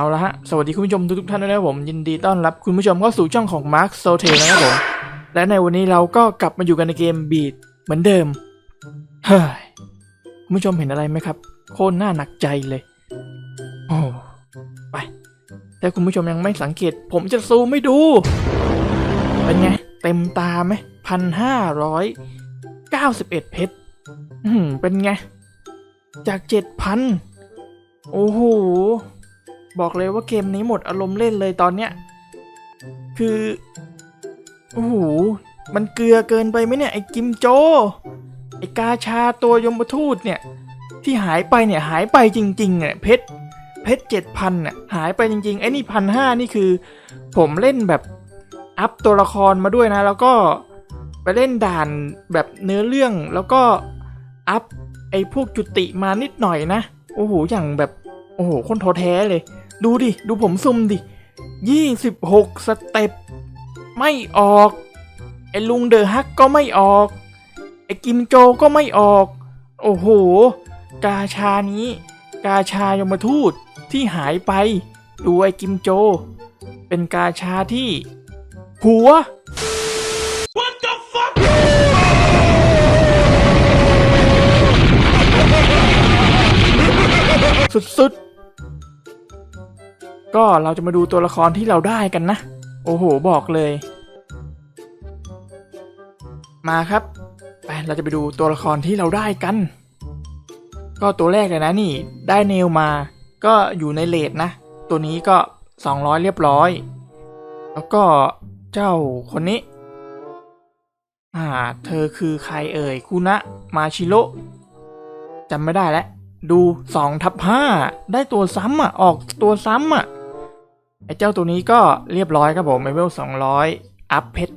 เอาละฮะ สวัสดีคุณผู้ชมทุกๆท่านด้วยนะครับผม ยินดีต้อนรับคุณผู้ชมเข้าสู่ช่องของ Mark s o t e นะครับผม และในวันนี้เราก็กลับมาอยู่กันในเกมบีดเหมือนเดิม เฮ้ย คุณผู้ชมเห็นอะไรไหมครับ โคตรน่าหนักใจเลย โอ้ ไปถ้าคุณผู้ชมยังไม่สังเกต ผมจะซูมไม่ดู เป็นไง เต็มตาไหมพันห้าร้อยเก้าสิบเอ็ดเพชรอืมเป็นไง จากเจ็ดพันโอ้โห บอกเลยว่าเกมนี้หมดอารมณ์เล่นเลยตอนเนี้ย คือโอ้โหมันเกลือเกินไปไหมเนี่ยไอ้กิมโจ ไอ้กาชาตัวยมทูตเนี่ย ที่หายไปเนี่ยหายไปจริงๆเนี่ยเพชรเพชรเจ็ดพันน่ะหายไปจริงๆไอ้นี่พันห้านี่คือ ผมเล่นแบบอัพตัวละครมาด้วยนะ แล้วก็ไปเล่นด่านแบบเนื้อเรื่องแล้วก็อัพไอ้พวกจุติมานิดหน่อยนะ โอ้โหอย่างแบบ โอ้โหคนท้อแท้เลย ดูดิ ดูผมซุ่มดิยี่สิบหกสเต็ปไม่ออก ไอ้ลุงเดอะฮักก็ไม่ออก ไอ้กิมโจก็ไม่ออก โอ้โห กาชานี้ กาชายมทูตที่หายไป ดูไอ้กิมโจ เป็นกาชาที่ หัวสุดๆ ก็เราจะมาดูตัวละครที่เราได้กันนะ โอ้โห บอกเลย มาครับไปเราจะไปดูตัวละครที่เราได้กัน ก็ตัวแรกเลยนะนี่ได้เนลมา ก็อยู่ในเลทนะ ตัวนี้ก็ 200 เรียบร้อย แล้วก็เจ้าคนนี้ อ่า เธอคือใครเอ่ย คุนะ มาชิโร่จำไม่ได้แล้วดูสองทับห้าได้ตัวซ้ำอะ ออกตัวซ้ำอะ ไอ้เจ้าตัวนี้ก็เรียบร้อยครับผมเลเวลสองร้อยอัพเพชร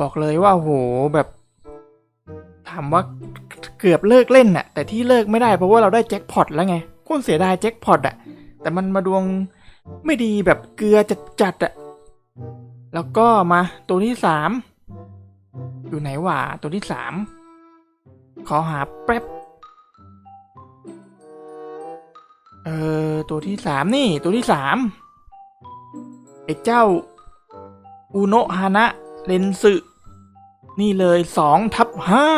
บอกเลยว่าโหแบบถามว่าเกือบเลิกเล่นน่ะ แต่ที่เลิกไม่ได้เพราะว่าเราได้แจ็คพอตแล้วไงคนเสียดายแจ็คพอตอะ แต่มันมาดวงไม่ดีแบบเกลือจัดๆอะ แล้วก็มาตัวที่สามอยู่ไหนวะตัวที่สามขอหาแป๊บ ตัวที่สามนี่ตัวที่สามไอ้เจ้า อุโนฮานะเรนสึนี่เลยสองทับห้า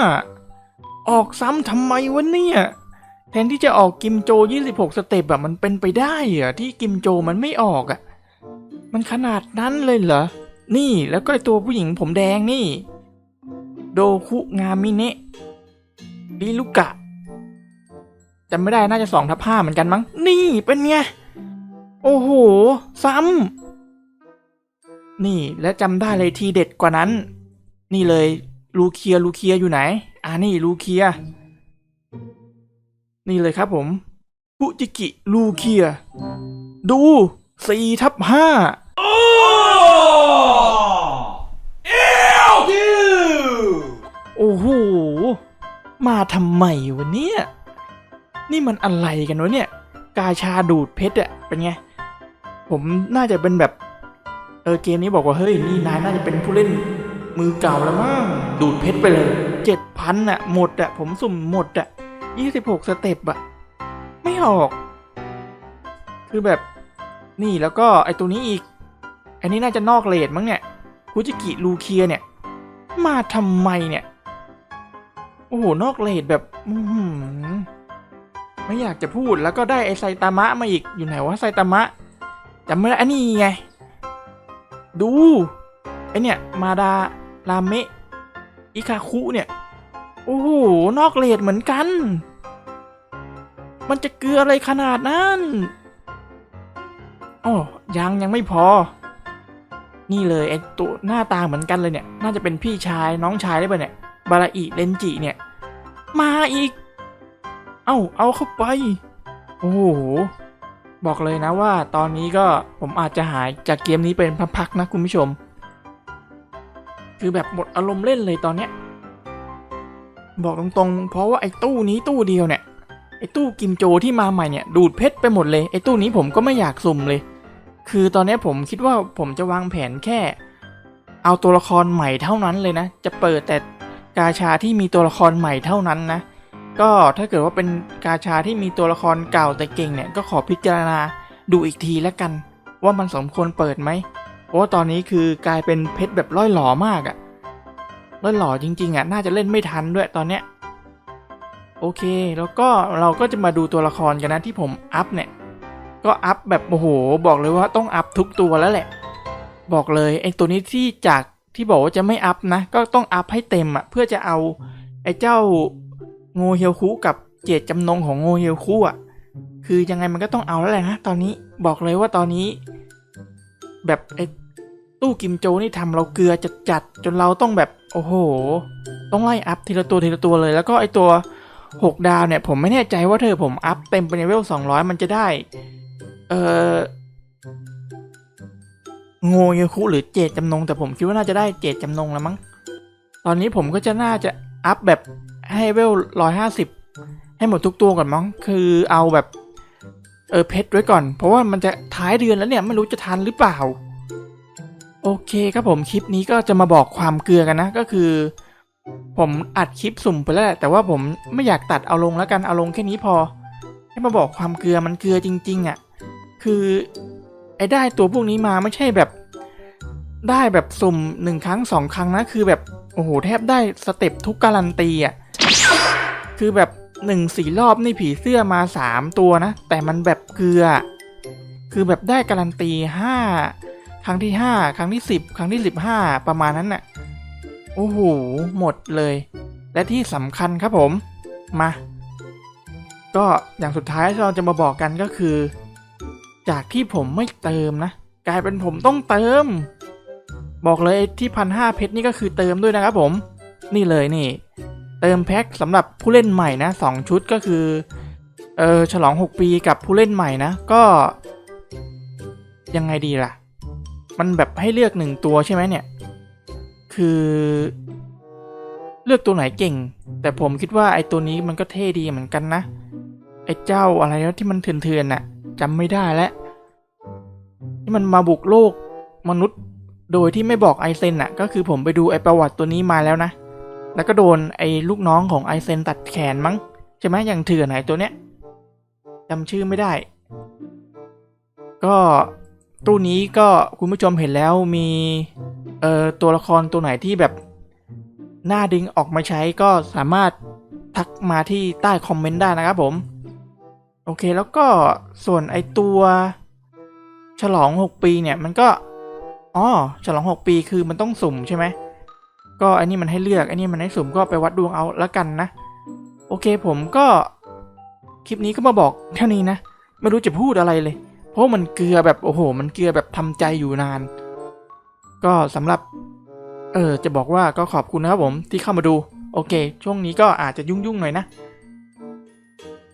ออกซ้ำทำไมวะเนี่ย แทนที่จะออกกิมโจ 26 สเต็ปแบบมันเป็นไปได้เหรอที่กิมโจมันไม่ออกอะมันขนาดนั้นเลยเหรอ นี่แล้วก็ไอตัวผู้หญิงผมแดงนี่ โดคุงามิเนะริลุกะ จำไม่ได้น่าจะสองทับห้าเหมือนกันมั้ง นี่เป็นไง โอ้โห ซ้ำ นี่และจำได้เลยทีเด็ดกว่านั้น นี่เลย ลูเคียลูเคียอยู่ไหน อ่านี่ลูเคีย นี่เลยครับผมปุจิกิลูเคีย ดูสี่ทับห้าโอ้โห มาทำไมวะเนี่ย นี่มันอะไรกันวะเนี่ย กาชาดูดเพชรอะเป็นไง ผมน่าจะเป็นแบบ เออเกมนี้บอกว่าเฮ้ยนี่นายน่าจะเป็นผู้เล่นมือเก่าแล้วมั้งดูดเพชรไปเลยเจ็ดพันอะหมดอะผมสุ่มหมดอะยี่สิบหกสเต็ปอะไม่ออก คือแบบนี่แล้วก็ไอตัวนี้อีก อันนี้น่าจะนอกเลดมั้งเนี่ยคุจิกิลูเคียเนี่ย มาทำไมเนี่ย โอ้โห นอกเลดแบบ อื ไม่อยากจะพูดแล้วก็ได้ไอไซตามะมาอีกอยู่ไหนวะไซตามะจำไม่ได้อันนี้ไง ดูไอเนี่ย มาดาราเมะอิคาคุเนี่ย โอ้โห นอกเลดเหมือนกัน มันจะเกลืออะไรขนาดนั้นอ๋อยังยังไม่พอ นี่เลยไอตัวหน้าตาเหมือนกันเลยเนี่ย น่าจะเป็นพี่ชายน้องชายได้ป่ะเนี่ย บาราอิเรนจิเนี่ย มาอีก เอ้า เอาเข้าไป โอ้โห บอกเลยนะว่าตอนนี้ก็ผมอาจจะหายจากเกมนี้เป็นพักๆนะคุณผู้ชม คือแบบหมดอารมณ์เล่นเลยตอนเนี้ย บอกตรงๆ เพราะว่าไอ้ตู้นี้ตู้เดียวเนี่ย ไอ้ตู้กิมโจที่มาใหม่เนี่ย ดูดเพชรไปหมดเลย ไอ้ตู้นี้ผมก็ไม่อยากสุ่มเลย คือตอนนี้ผมคิดว่าผมจะวางแผนแค่ เอาตัวละครใหม่เท่านั้นเลยนะ จะเปิดแต่กาชาที่มีตัวละครใหม่เท่านั้นนะ ก็ถ้าเกิดว่าเป็นกาชาที่มีตัวละครเก่าแต่เก่งเนี่ยก็ขอพิจารณาดูอีกทีแล้วกัน ว่ามันสมควรเปิดไหมเพราะว่าตอนนี้คือกลายเป็นเพชรแบบร้อยหล่อมากอะร้อยหล่อจริงๆอะน่าจะเล่นไม่ทันด้วยตอนเนี้ยโอเคแล้วก็เราก็จะมาดูตัวละครกันนะที่ผมอัพเนี่ยก็อัพแบบโอ้โหบอกเลยว่าต้องอัพทุกตัวแล้วแหละ บอกเลยไอ้ตัวนี้ที่จากที่บอกว่าจะไม่อัพนะ ก็ต้องอัพให้เต็มอะเพื่อจะเอาไอ้เจ้า โงเฮียวคุกับเจตจำนงของโงเฮียวคุอะ คือยังไงมันก็ต้องเอาแล้วแหละนะตอนนี้บอกเลยว่าตอนนี้ แบบไอ้ตู้กิมโจนี่ทำเราเกลือจัดจัดๆจนเราต้องแบบ โอ้โห ต้องไล่อัพทีละตัวทีละตัวเลย แล้วก็ไอ้ตัว 6 ดาวเนี่ย ผมไม่แน่ใจว่าเธอผมอัพเต็มไปในเวล200มันจะได้ เออโงเยคุหรือเจตจำนง แต่ผมคิดว่าน่าจะได้เจตจำนงแล้วมั้งตอนนี้ผมก็จะน่าจะอัพแบบ ให้เวล150ให้หมดทุกตัวก่อนมั้ง คือเอาแบบ เออเพชรไว้ก่อน เพราะว่ามันจะท้ายเดือนแล้วเนี่ย ไม่รู้จะทันหรือเปล่า โอเคครับผมคลิปนี้ก็จะมาบอกความเกลือกันนะ ก็คือ ผมอัดคลิปสุ่มไปแล้วแหละแต่ว่าผมไม่อยากตัดเอาลงแล้วกันเอาลงแค่นี้พอ ให้มาบอกความเกลือมันเกลือจริง ๆอะ่ะ คือไอ้ได้ตัวพวกนี้มาไม่ใช่แบบ ได้แบบสุ่มหนึ่งครั้งสองครั้งนะคือแบบโอ้โหแทบได้สเต็ปทุกการันตีอะ่ะ คือแบบหนึ่งสี่รอบนี่ผีเสื้อมาสามตัวนะ แต่มันแบบเกลือ คือแบบได้การันตีห้าครั้งที่ห้าครั้งที่สิบครั้งที่สิบห้าประมาณนั้นน่ะ โอ้โห หมดเลย และที่สำคัญครับผม มา ก็อย่างสุดท้ายที่เราจะมาบอกกันก็คือ จากที่ผมไม่เติมนะ กลายเป็นผมต้องเติม บอกเลยที่พันห้าเพชรนี่ก็คือเติมด้วยนะครับผม นี่เลยนี่ เติมแพ็คสำหรับผู้เล่นใหม่นะสองชุดก็คือเออฉลอง 6 ปีกับผู้เล่นใหม่นะ ก็ ยังไงดีล่ะ มันแบบให้เลือกหนึ่งตัวใช่ไหมเนี่ย คือ เลือกตัวไหนเก่ง แต่ผมคิดว่าไอ้ตัวนี้มันก็เท่ดีเหมือนกันนะ ไอ้เจ้าอะไรนะที่มันเถื่อนๆน่ะจำไม่ได้แล้วที่มันมาบุกโลกมนุษย์โดยที่ไม่บอกไอเซนน่ะ ก็คือผมไปดูไอประวัติตัวนี้มาแล้วนะ แล้วก็โดนไอ้ลูกน้องของไอเซนตัดแขนมั้งใช่ไหมอย่างเถื่อนไหนตัวเนี้ยจำชื่อไม่ได้ ก็ตู้นี้ก็คุณผู้ชมเห็นแล้วมีเอ่อตัวละครตัวไหนที่แบบหน่าดึงออกมาใช้ก็สามารถทักมาที่ใต้คอมเมนต์ได้นะครับผม โอเคแล้วก็ส่วนไอตัวฉลอง 6 ปีเนี่ยมันก็อ๋อฉลอง 6 ปีคือมันต้องสุ่มใช่ไหม ก็อันนี้มันให้เลือกอันนี้มันให้สุ่มก็ไปวัดดวงเอาละกันนะ โอเคผมก็คลิปนี้ก็มาบอกเท่านี้นะ ไม่รู้จะพูดอะไรเลย เพราะมันเกลือแบบโอ้โห มันเกลือแบบทำใจอยู่นาน ก็สำหรับ เออจะบอกว่าก็ขอบคุณนะครับผมที่เข้ามาดู โอเค ช่วงนี้ก็อาจจะยุ่งๆหน่อยนะ